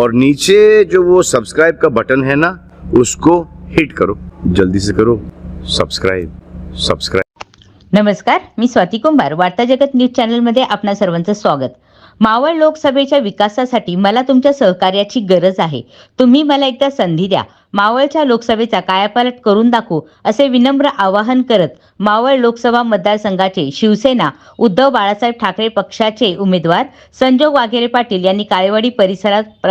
और नीचे जो वो सब्सक्राइब का बटन है ना उसको हिट करो। जल्दी से करो। सब्सक्राइब सब्सक्राइब नमस्कार मी स्वाती कुंभार वार्ता जगत न्यूज चॅनलमध्ये आपणा सर्वांचं स्वागत. मावळ लोकसभेच्या विकासासाठी मला तुमच्या सहकार्याची गरज आहे. तुम्ही मला एकदा संधी द्या. मावळच्या लोकसभेचा कायापालट करून दाखवू असे विनम्र आवाहन करत मावळ लोकसभा मतदारसंघाचे शिवसेना उद्धव बाळासाहेब ठाकरे पक्षाचे उमेदवार संजोग वाघेरे पाटील यांनी काळेवाडी परिसरात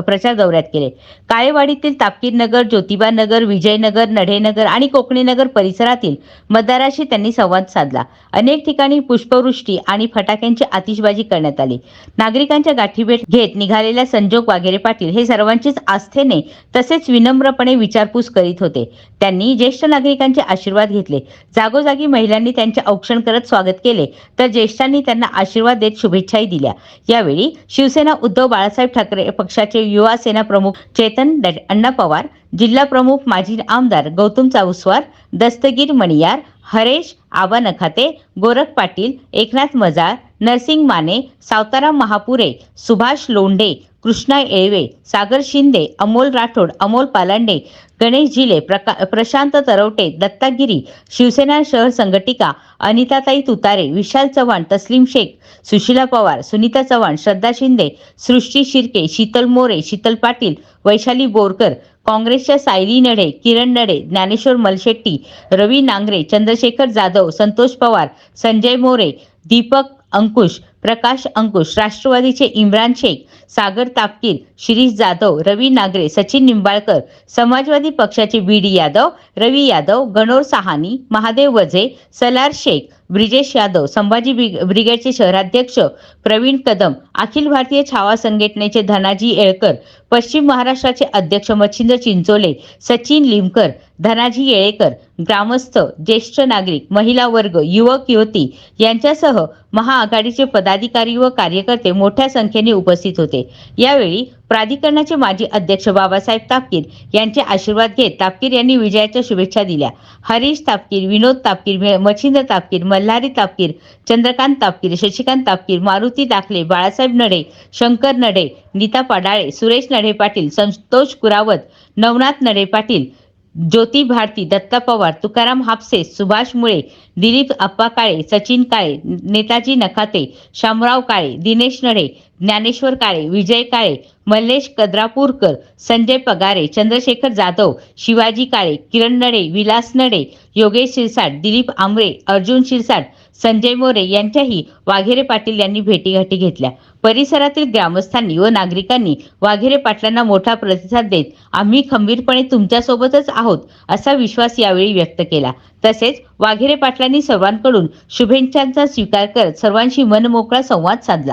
प्रचार दौऱ्यात केले. काळेवाडीतील तापकीर नगर ज्योतिबा नगर विजयनगर नढेनगर आणि कोकणीनगर परिसरातील मतदाराशी त्यांनी संवाद साधला. अनेक ठिकाणी पुष्पवृष्टी आणि फटाक्यांची आतिषबाजी करण्यात आली. नागरिकांच्या गाठीभेट घेत निघालेल्या संजोग वाघेरे पाटील हे सर्वांचीच आस्थेने तसेच विनम्र विनम्रपणे विचारपूस करीत होते. त्यांनी ज्येष्ठ नागरिकांचे आशीर्वाद घेतले. जागोजागी महिलांनी त्यांचे औक्षण करत स्वागत केले. तर ज्येष्ठांनी त्यांना आशीर्वाद देत शुभेच्छाही दिल्या. यावेळी शिवसेना उद्धव बाळासाहेब ठाकरे पक्षाचे युवा सेना प्रमुख चेतन अण्णा पवार जिल्हा प्रमुख माजी आमदार गौतम चाऊसवार दस्तगीर मणियार हरेश आबा नखाते गोरख पाटील एकनाथ मजाळ नरसिंग माने सावताराम महापुरे सुभाष लोंढे कृष्णा येळवे सागर शिंदे अमोल राठोड अमोल पालांडे गणेश झिले प्रका प्रशांत तरवटे दत्तागिरी शिवसेना शहर संघटिका अनिताताई तुतारे विशाल चव्हाण तस्लीम शेख सुशीला पवार सुनीता चव्हाण श्रद्धा शिंदे सृष्टी शिर्के शीतल मोरे शीतल पाटील वैशाली बोरकर काँग्रेसच्या सायली नडे किरण नडे ज्ञानेश्वर मलशेट्टी रवी नांगरे चंद्रशेखर जाधव संतोष पवार संजय मोरे दीपक अंकुश प्रकाश अंकुश राष्ट्रवादीचे इम्रान शेख सागर तापकीर शिरीष जाधव रवी नागरे सचिन निंबाळकर समाजवादी पक्षाचे बी डी यादव रवी यादव गणोर सहानी महादेव वझे सलार शेख ब्रिजेश यादव संभाजी ब्रिग- ब्रिगेडचे शहराध्यक्ष प्रवीण कदम अखिल भारतीय छावा संघटनेचे धनाजी येळकर पश्चिम महाराष्ट्राचे अध्यक्ष मच्छिंद्र चिंचोले सचिन लिमकर धनाजी येळेकर ग्रामस्थ ज्येष्ठ नागरिक महिला वर्ग युवक युवती यांच्यासह महाआघाडीचे पदाधिकारी व कार्यकर्ते मोठ्या संख्येने उपस्थित होते. यावेळी प्राधिकरणाचे माजी अध्यक्ष बाबासाहेब तापकीर यांचे आशीर्वाद घेत तापकीर यांनी विजयाच्या शुभेच्छा दिल्या. हरीश तापकीर विनोद तापकीर मच्छिंद्र तापकीर मल्हारी तापकीर चंद्रकांत तापकीर शशिकांत तापकीर मारुती दाखले बाळासाहेब नडे शंकर नडे नीता पाडाळे सुरेश नडे पाटील संतोष कुरावत नवनाथ नडे पाटील ज्योती भारती दत्ता पवार तुकाराम हापसे सुभाष मुळे दिलीप आप्पा काळे सचिन काळे नेताजी नखाते शामराव काळे दिनेश नडे ज्ञानेश्वर काळे विजय काळे मल्लेश कद्रापूरकर संजय पगारे चंद्रशेखर जाधव शिवाजी काळे किरण नडे विलास नडे योगेश शिरसाट दिलीप आंबरे अर्जुन शिरसाट संजय मोरे यांच्याही वाघेरे पाटील यांनी भेटीगाठी घेतल्या. परिसरातील ग्रामस्थांनी व नागरिकांनी वाघेरे पाटलांना मोठा प्रतिसाद देत आम्ही खंबीरपणे तुमच्यासोबतच आहोत असा विश्वास यावेळी व्यक्त केला. तसेच वाघेरे पाटलांनी सर्वांकडून शुभेच्छांचा स्वीकार करत सर्वांशी मनमोकळा संवाद साधला.